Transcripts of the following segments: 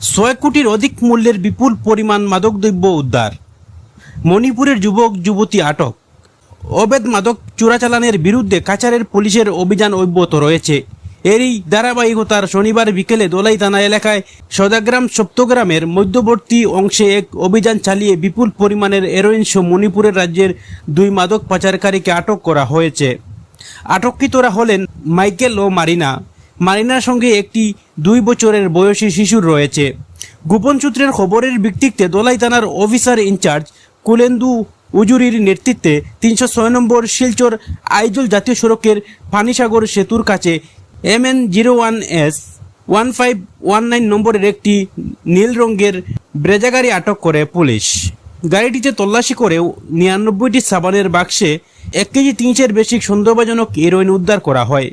ছয় কোটির অধিক মূল্যের বিপুল পরিমাণ মাদকদ্রব্য উদ্ধার। মণিপুরের যুবক, যুবতী আটক। অবৈধ মাদক চোরাচালানের বিরুদ্ধে কাছাড়ের পুলিশের অভিযান অব্যাহত রয়েছে। এরই ধারাবাহিকতার শনিবার বিকেলে দোলাই থানা এলাকায় সদাগ্রাম সপ্তগ্রামের মধ্যবর্তী অংশে এক অভিযান চালিয়ে বিপুল পরিমাণের এরোইন সহ মণিপুরের রাজ্যের দুই মাদক পাচারকারীকে আটক করা হয়েছে। আটককৃতরা হলেন মাইকেল ও মারিনা। মারিনার সঙ্গে একটি দুই বছরের বয়সী শিশুর রয়েছে। গোপন সূত্রের খবরের ভিত্তিতে দোলাই থানার অফিসার ইনচার্জ কুলেন্দু উজুরির নেতৃত্বে তিনশো ছয় নম্বর শিলচর আইজল জাতীয় সড়কের পানিসাগর সেতুর কাছে M N zero one S one five one nine নম্বরের একটি নীল রঙের ব্রেজা গাড়ি আটক করে পুলিশ। গাড়িটিতে তল্লাশি করেও নিরানব্বইটি সাবানের বাক্সে এক কেজি তিনশের বেশি সন্দেহজনক হেরোইন উদ্ধার করা হয়।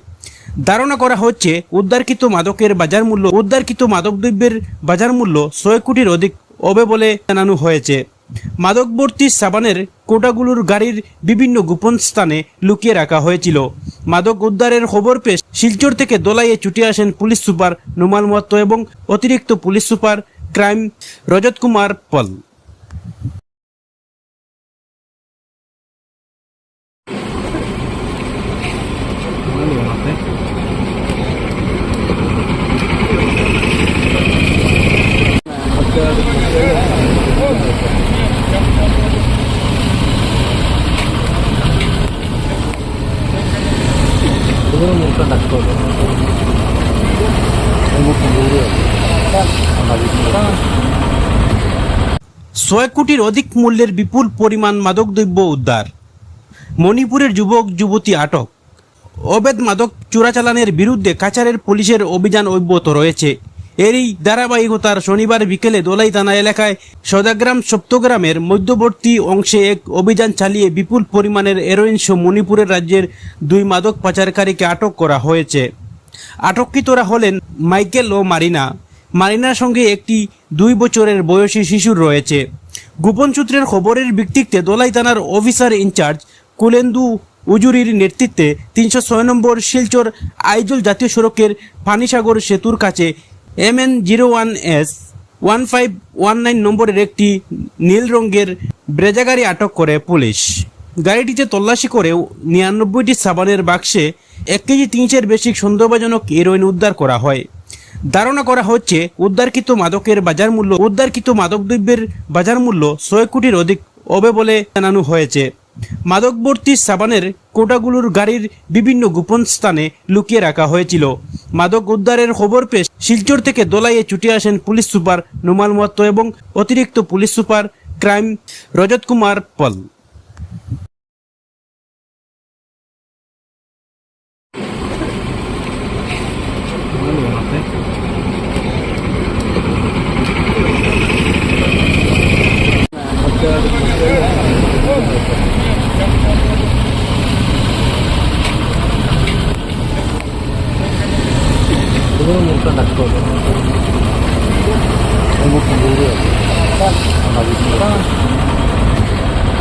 ধারণা করা হচ্ছে উদ্ধারকৃত মাদকের বাজার মূল্য, উদ্ধারকৃত মাদকদ্রব্যের বাজার মূল্য ছয় কোটির অধিক হবে বলে জানানো হয়েছে। মাদকবর্তী সাবানের কোটাগুলোর গাড়ির বিভিন্ন গোপন স্থানে লুকিয়ে রাখা হয়েছিল। মাদক উদ্ধারের খবর পেয়ে শিলচর থেকে দোলাইয়ে ছুটে আসেন পুলিশ সুপার নুমাল মত্ত এবং অতিরিক্ত police super crime Rajat Kumar Pal. ছয় কোটির অধিক মূল্যের বিপুল পরিমাণ মাদকদ্রব্য উদ্ধার। মণিপুরের যুবক যুবতী আটক। অবৈধ মাদক চোরাচালানের বিরুদ্ধে কাছারের পুলিশের অভিযান অব্যাহত রয়েছে। এরই ধারাবাহিকতার শনিবার বিকেলে দোলাই থানা এলাকায় সদাগ্রাম সপ্তগ্রামের মধ্যবর্তী অংশে এক অভিযান চালিয়ে বিপুল পরিমাণের এরোইন সহ মণিপুরের রাজ্যের দুই মাদক পাচারকারীকে আটক করা হয়েছে। আটককৃতরা হলেন মাইকেল ও মারিনা। মারিনার সঙ্গে একটি দুই বছরের বয়সী শিশুর রয়েছে। গোপন সূত্রের খবরের ভিত্তিতে দোলাই থানার অফিসার ইনচার্জ কুলেন্দু উজুরির নেতৃত্বে তিনশো ছয় নম্বর শিলচর আইজল জাতীয় সড়কের পানিসাগর সেতুর কাছে M N zero one S one five one nine নম্বরের একটি নীল রঙের ব্রেজা গাড়ি আটক করে পুলিশ। গাড়িটিতে তল্লাশি করেও নিরানব্বইটি সাবানের বাক্সে এক কেজি তিনশের বেশি সন্দেহজনক হেরোইন উদ্ধার করা হয়। ধারণা করা হচ্ছে, উদ্ধারকৃত মাদকের বাজার মূল্য উদ্ধারকৃত মাদকদ্রব্যের বাজার মূল্য ছয় কোটির অধিক হবে বলে জানানো হয়েছে। মাদকবর্তী সাবানের কোটাগুলোর গাড়ির বিভিন্ন গোপন স্থানে লুকিয়ে রাখা হয়েছিল। মাদক উদ্ধারের খবর পেয়ে শিলচর থেকে দোলাইয়ে ছুটে আসেন পুলিশ সুপার নুমাল মত্ত এবং অতিরিক্ত police super crime Rajat Kumar Pal. тоже. Он очень был